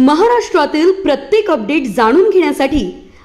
महाराष्ट्रातील प्रत्येक अपडेट जाणून घेण्यासाठी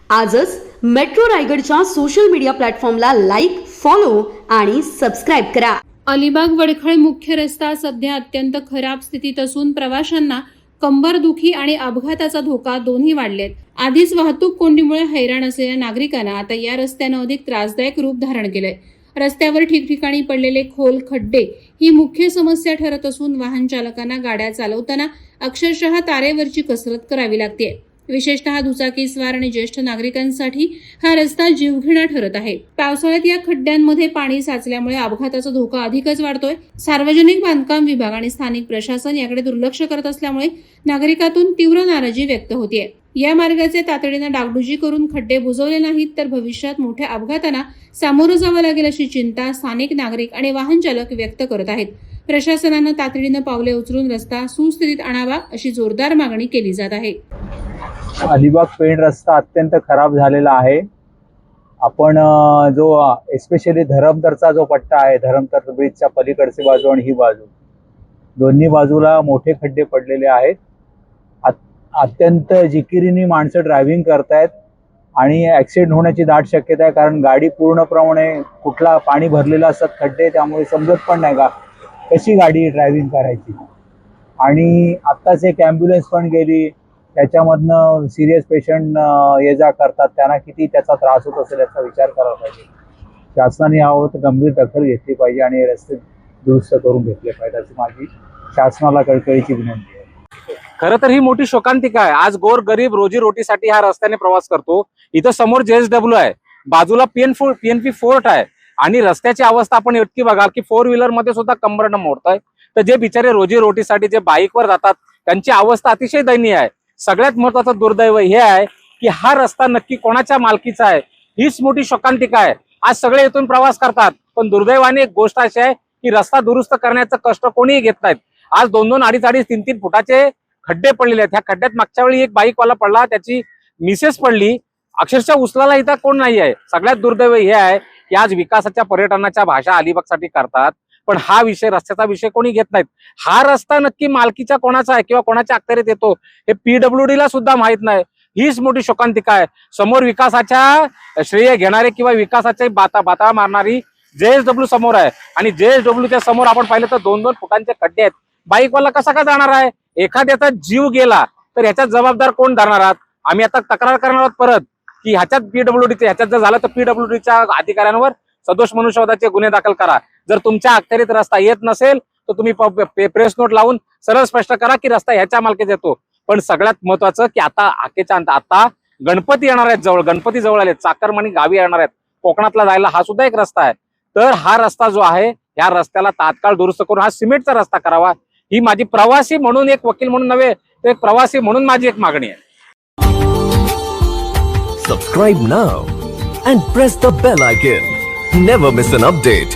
आजच मेट्रो रायगडच्या सोशल मीडिया प्लॅटफॉर्मला लाईक फॉलो आणि सबस्क्राईब करा. अलिबाग वडखळ मुख्य रस्ता सध्या अत्यंत खराब स्थितीत असून प्रवाशांना कंबरदुखी आणि अपघाताचा धोका दोन्ही वाढलेत. आधीच वाहतूक कोंडीमुळे हैराण असलेल्या नागरिकांना आता या रस्त्यानं अधिक त्रासदायक रूप धारण केलंय. रस्त्यावर ठिकठिकाणी पडलेले खोल खड्डे ही मुख्य समस्या ठरत असून वाहन चालकांना गाड्या चालवताना अक्षरशः तारेवरची कसरत करावी लागते. विशेषतः दुचाकीस्वार आणि ज्येष्ठ नागरिकांसाठी हा रस्ता जीवघेणा ठरत आहे. पावसाळ्यात या खड्ड्यांमध्ये पाणी साचल्यामुळे अपघाताचा धोका अधिकच वाढतोय. सार्वजनिक बांधकाम विभाग आणि स्थानिक प्रशासन याकडे दुर्लक्ष करत असल्यामुळे नागरिकातून तीव्र नाराजी व्यक्त होतीये. या मार्गाचे तातडीनं डागडुजी करून खड्डे बुजवले नाहीत तर भविष्यात मोठ्या अपघातांना सामोरं जावं लागेल अशी चिंता स्थानिक नागरिक आणि वाहन चालक व्यक्त करत आहेत. प्रशासनानं तातडीनं पावले उचलून रस्ता सुस्थितीत आणावा अशी जोरदार मागणी केली जात आहे. अलिबाग पेण रस्ता अत्यंत खराब झालेला आहे. आपण जो एस्पेशली धरमतरचा जो पट्टा आहे धरमतर ब्रिजच्या पलीकडची बाजू आणि ही बाजू दोन्ही बाजूला मोठे खड्डे पडलेले आहेत. अत्यंत जिकिरीने माणसं ड्रायव्हिंग करतायत आणि ॲक्सिडेंट होण्याची दाट शक्यता आहे. कारण गाडी पूर्णप्रमाणे कुठला पाणी भरलेलं असतात खड्डे त्यामुळे समजत पण नाही का कशी गाडी ड्रायव्हिंग करायची. आणि आत्ताच एक ॲम्ब्युलन्स पण गेली. त्याच्यामधनं सिरियस पेशंट ये जा करतात. त्यांना किती त्याचा त्रास होत असेल याचा विचार करायला पाहिजे. शासनाने यावर गंभीर दखल घेतली पाहिजे आणि रस्ते दुरुस्त करून घेतले पाहिजे अशी माझी शासनाला कळकळीची विनंती खरं तर ही मोठी शोकांतिका आहे. आज गोर गरीब रोजी रोटीसाठी ह्या रस्त्याने प्रवास करतो. इथं समोर जेएसडब्ल्यू आहे. बाजूला पीएन फोर पीएनपी फोर्ट आहे. आणि रस्त्याची अवस्था आपण इतकी बघाल की फोर व्हीलरमध्ये सुद्धा कंबरनं मोडतंय. तर जे बिचारे रोजी रोटीसाठी जे बाईकवर जातात त्यांची अवस्था अतिशय दयनीय आहे. सगळ्यात महत्वाचं दुर्दैव हे आहे की हा रस्ता नक्की कोणाच्या मालकीचा आहे? हीच मोठी शोकांतिका आहे. आज सगळे इथून प्रवास करतात. पण दुर्दैवाने एक गोष्ट अशी आहे की रस्ता दुरुस्त करण्याचं कष्ट कोणीही घेत नाहीत. आज दोन दोन अडीच अडीच तीन तीन फुटाचे खड्डे पडलेले आहेत. ह्या खड्ड्यात मागच्या वेळी एक बाईकवाला पडला त्याची मिसेस पडली. अक्षरशः उचलाला इथं कोण नाही आहे. सगळ्यात दुर्दैव हे आहे की आज विकासाच्या पर्यटनाच्या भाषा अलिबागसाठी करतात. पण हा विषय रस्त्याचा विषय कोणी घेत नाहीत. हा रस्ता नक्की मालकीचा कोणाचा आहे किंवा कोणाच्या अखत्यारीत येतो हे पीडब्ल्यू ला सुद्धा माहीत नाही. हीच मोठी शोकांतिका आहे. समोर विकासाच्या श्रेय घेणारे किंवा विकासाचे बाता बाता मारणारी जेएसडब्ल्यू समोर आहे. आणि JSW च्या समोर आपण पाहिलं तर दोन दोन फुटांचे खड्डे आहेत. बाईकवाला कसा का जाणार आहे? एखाद्याचा जीव गेला तर ह्याच्यात जबाबदार कोण धरणार आहात? आम्ही आता तक्रार करणार आहोत परत की ह्याच्यात पीडब्ल्यूडीचे ह्याच्यात जर झालं तर पीडब्ल्यूडीच्या अधिकाऱ्यांवर सदोष मनुष्यवादाचे गुन्हे दाखल करा. जर तुमच्या अखत्यारीत रस्ता येत नसेल तर तुम्ही प्रेस नोट लावून सरळ स्पष्ट करा की रस्ता ह्याच्या मालकीत येतो. पण सगळ्यात महत्वाचं की आता आखेच्या अंत आता गणपती येणार आहेत जवळ गणपती जवळ आले चाकरमानी गावी येणार आहेत. कोकणातला जायला हा सुद्धा एक रस्ता आहे. तर हा रस्ता जो आहे या रस्त्याला तात्काळ दुरुस्त करून हा सिमेंटचा रस्ता करावा. ही माझी प्रवासी म्हणून एक वकील म्हणून नव्हे तर एक प्रवासी म्हणून माझी एक मागणी आहे. Subscribe now and press the bell icon never miss an update